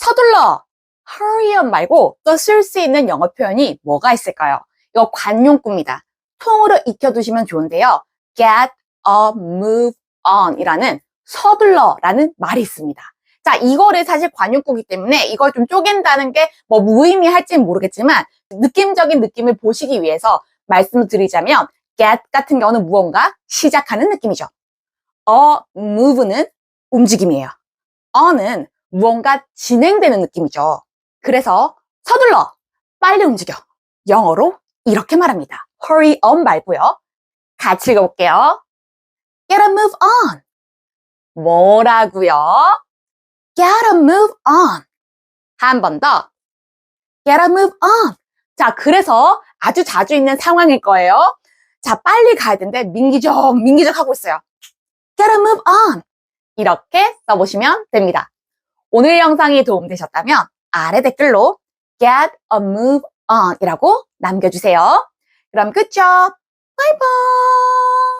서둘러, hurry up 말고 또 쓸 수 있는 영어 표현이 뭐가 있을까요? 이거 관용구입니다. 통으로 익혀두시면 좋은데요. get a move on 이라는 서둘러 라는 말이 있습니다. 자, 이거를 사실 관용구기 때문에 이걸 좀 쪼갠다는 게 뭐 무의미할지는 모르겠지만 느낌적인 느낌을 보시기 위해서 말씀을 드리자면 get 같은 경우는 무언가 시작하는 느낌이죠. a move는 움직임이에요. on은 무언가 진행되는 느낌이죠. 그래서 서둘러, 빨리 움직여. 영어로 이렇게 말합니다. hurry up 말고요. 같이 읽어볼게요. get a move on. 뭐라고요? get a move on. 한 번 더. get a move on. 자, 그래서 아주 자주 있는 상황일 거예요. 자, 빨리 가야 되는데 민기적, 민기적 하고 있어요. get a move on. 이렇게 써보시면 됩니다. 오늘 영상이 도움되셨다면 아래 댓글로 get a move on 이라고 남겨주세요. 그럼 끝죠. 바이바이.